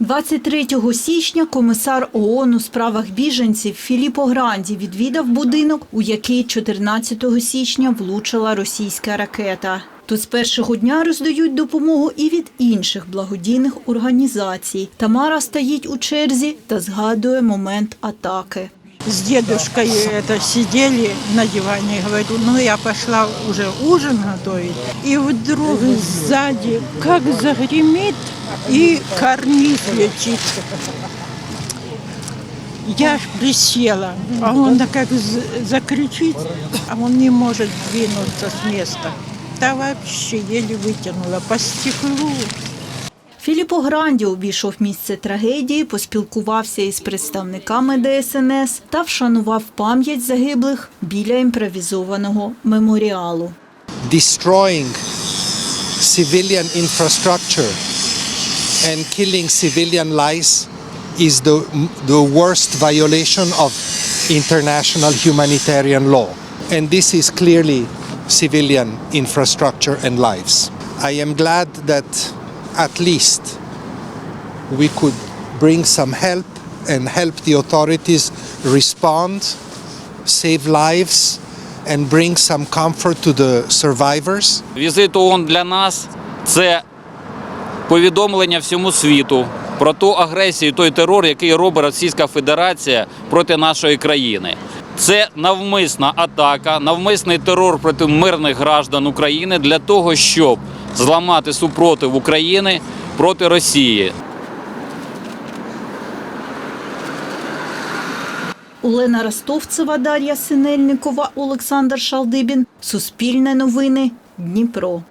23 січня комісар ООН у справах біженців Філіппо Гранді відвідав будинок, у який 14 січня влучила російська ракета. Тут з першого дня роздають допомогу і від інших благодійних організацій. Тамара стоїть у черзі та згадує момент атаки. С дедушкой это сидели на диване, говорю, ну я пошла уже ужин готовить. И вдруг сзади как загремит и карниз летит. Я присела, а он как закричит, а он не может двинуться с места. Да вообще еле вытянула по стеклу. Філіппо Гранді обійшов місце трагедії, поспілкувався із представниками ДСНС та вшанував пам'ять загиблих біля імпровізованого меморіалу. destroying civilian infrastructure and killing civilian lives is the, the worst violation of international humanitarian law. And this is clearly civilian infrastructure and lives. I am glad that at least we could bring some help and help the authorities respond, save lives, and bring some comfort to the survivors. Візит ООН для нас це повідомлення всьому світу про ту агресію, той терор, який робить Російська Федерація проти нашої країни. Це навмисна атака, навмисний терор проти мирних граждан України для того, щоб зламати супротив України проти Росії. Олена Ростовцева, Дар'я Синельникова, Олександр Шалдибін. Суспільне новини. Дніпро.